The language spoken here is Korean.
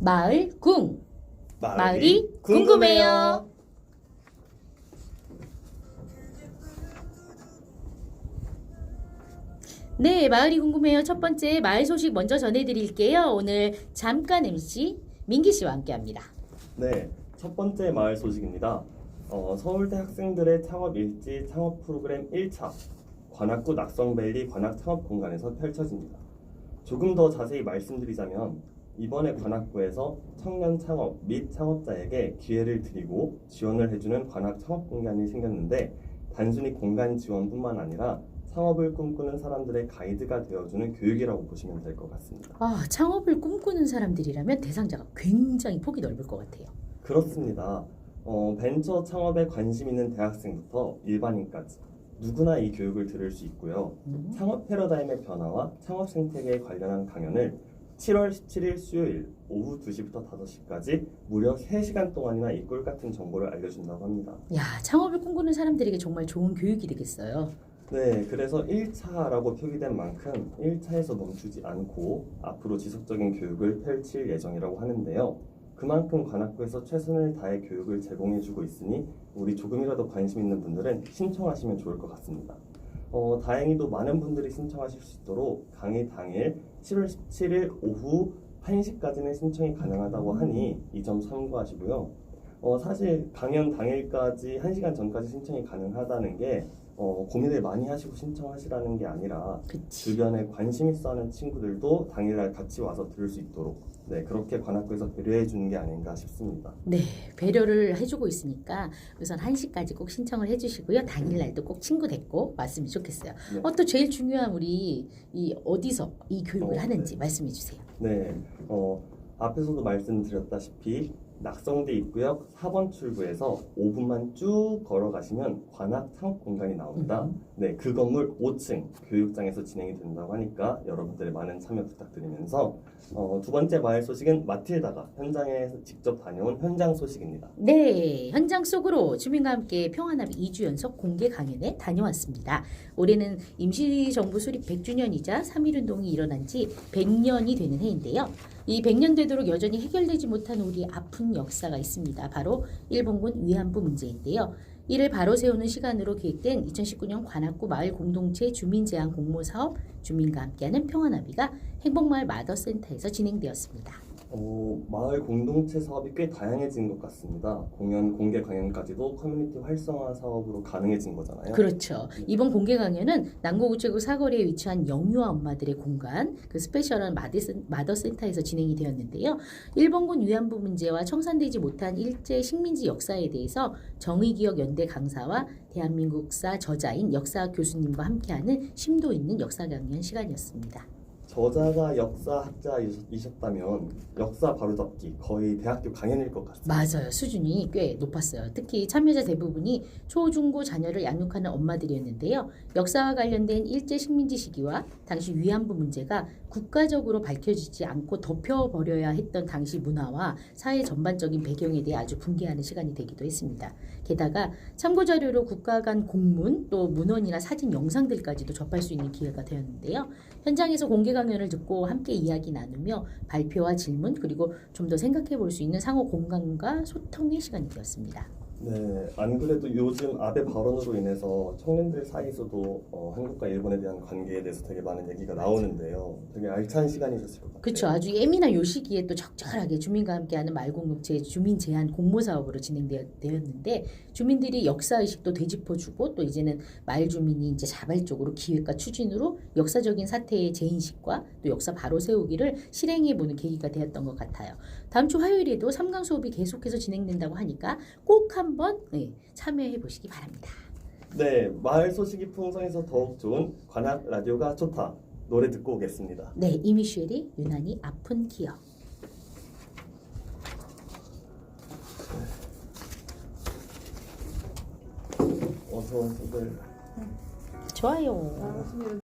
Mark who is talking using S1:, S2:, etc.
S1: 마을 궁 마을이 궁금해요. 네, 마을이 궁금해요. 첫 번째 마을 소식 먼저 전해드릴게요. 오늘 잠깐 MC 민기 씨와 함께합니다.
S2: 네, 첫 번째 마을 소식입니다. 어, 서울대 학생들의 창업 일지 창업 프로그램 1차 관악구 낙성밸리 관악 창업 공간에서 펼쳐집니다. 조금 더 자세히 말씀드리자면 이번에 관악구에서 청년 창업 및 창업자에게 기회를 드리고 지원을 해주는 관악 창업 공간이 생겼는데 단순히 공간 지원뿐만 아니라 창업을 꿈꾸는 사람들의 가이드가 되어주는 교육이라고 보시면 될 것 같습니다.
S1: 아, 창업을 꿈꾸는 사람들이라면 대상자가 굉장히 폭이 넓을 것 같아요.
S2: 그렇습니다. 어, 벤처 창업에 관심 있는 대학생부터 일반인까지 누구나 이 교육을 들을 수 있고요.
S1: 음.
S2: 창업 패러다임의 변화와 창업 생태계에 관련한 강연을 7월 17일 수요일 오후 2시부터 5시까지 무려 3시간 동안이나 이 꿀 같은 정보를 알려준다고 합니다.
S1: 야, 창업을 꿈꾸는 사람들에게 정말 좋은 교육이 되겠어요.
S2: 네, 그래서 1차라고 표기된 만큼 1차에서 멈추지 않고 앞으로 지속적인 교육을 펼칠 예정이라고 하는데요. 그만큼 관악구에서 최선을 다해 교육을 제공해주고 있으니 우리 조금이라도 관심 있는 분들은 신청하시면 좋을 것 같습니다. 어, 다행히도 많은 분들이 신청하실 수 있도록 강의 당일 7월 17일 오후 1시까지는 신청이 가능하다고 하니 이 점 참고하시고요. 어, 사실 강연 당일까지 1시간 전까지 신청이 가능하다는 게 어, 고민을 많이 하시고 신청하시라는 게 아니라
S1: 그치.
S2: 주변에 관심 있어 하는 친구들도 당일날 같이 와서 들을 수 있도록 네, 그렇게 관악구에서 배려해 주는 게 아닌가 싶습니다.
S1: 네, 배려를 해주고 있으니까 우선 1시까지 꼭 신청을 해주시고요. 당일날도 꼭 친구 데리고 왔으면 좋겠어요.
S2: 네.
S1: 어, 또 제일 중요한 우리 이 어디서 이 교육을
S2: 어,
S1: 하는지
S2: 네.
S1: 말씀해 주세요.
S2: 네, 어, 앞에서도 말씀드렸다시피 낙성대 입구역 4번 출구에서 5분만 쭉 걸어가시면 관악 창업 공간이 나옵니다.
S1: 음.
S2: 네, 그 건물 5층 교육장에서 진행이 된다고 하니까 여러분들의 많은 참여 부탁드리면서 어, 두 번째 마을 소식은 마틸다가 현장에 직접 다녀온 현장 소식입니다.
S1: 네, 현장 속으로 주민과 함께 평화나비 2주 연속 공개 강연에 다녀왔습니다. 올해는 임시정부 수립 100주년이자 3.1운동이 일어난 지 100년이 되는 해인데요. 이 100년 되도록 여전히 해결되지 못한 우리 아픈 역사가 있습니다. 바로 일본군 위안부 문제인데요. 이를 바로 세우는 시간으로 기획된 2019년 관악구 마을 공동체 주민 제한 공모 사업 주민과 함께하는 평화나비가 행복마을 마더센터에서 진행되었습니다.
S2: 어, 마을 공동체 사업이 꽤 다양해진 것 같습니다. 공연, 공개 강연까지도 커뮤니티 활성화 사업으로 가능해진 거잖아요.
S1: 그렇죠. 이번 공개 강연은 남구우체국 사거리에 위치한 영유아 엄마들의 공간, 그 스페셜한 마더센- 마더센터에서 진행이 되었는데요. 일본군 위안부 문제와 청산되지 못한 일제 식민지 역사에 대해서 정의기억 연대 강사와 대한민국사 저자인 역사 교수님과 함께하는 심도 있는 역사 강연 시간이었습니다.
S2: 저자가 역사학자이셨다면 역사 바로잡기 거의 대학교 강연일 것 같습니다.
S1: 맞아요. 수준이 꽤 높았어요. 특히 참여자 대부분이 초, 중, 고 자녀를 양육하는 엄마들이었는데요. 역사와 관련된 일제 식민지 시기와 당시 위안부 문제가 국가적으로 밝혀지지 않고 덮여버려야 했던 당시 문화와 사회 전반적인 배경에 대해 아주 분개하는 시간이 되기도 했습니다. 게다가 참고 자료로 국가 간 공문 또 문헌이나 사진 영상들까지도 접할 수 있는 기회가 되었는데요. 현장에서 공개 강연을 듣고 함께 이야기 나누며 발표와 질문 그리고 좀 더 생각해 볼 수 있는 상호 공감과 소통의 시간이 되었습니다.
S2: 네, 안 그래도 요즘 아베 발언으로 인해서 청년들 사이에서도 어, 한국과 일본에 대한 관계에 대해서 되게 많은 얘기가 나오는데요. 되게 알찬 시간이셨을 것 같아요.
S1: 그렇죠. 아주 예민한 요 시기에 또 적절하게 주민과 함께하는 마을공동체 주민 제한 공모 사업으로 진행되었는데 주민들이 역사 의식도 되짚어주고 또 이제는 마을 주민이 이제 자발적으로 기획과 추진으로 역사적인 사태의 재인식과 또 역사 바로 세우기를 실행해 보는 계기가 되었던 것 같아요. 다음 주 화요일에도 3강 수업이 계속해서 진행된다고 하니까 꼭 한번 네, 참여해 보시기 바랍니다.
S2: 네, 마을 소식이 풍성해서 더욱 좋은 관악 라디오가 좋다. 노래 듣고 오겠습니다.
S1: 네, 이미슈엘이 유난히 아픈 기억.
S2: 어서 오세요.
S1: 좋아요.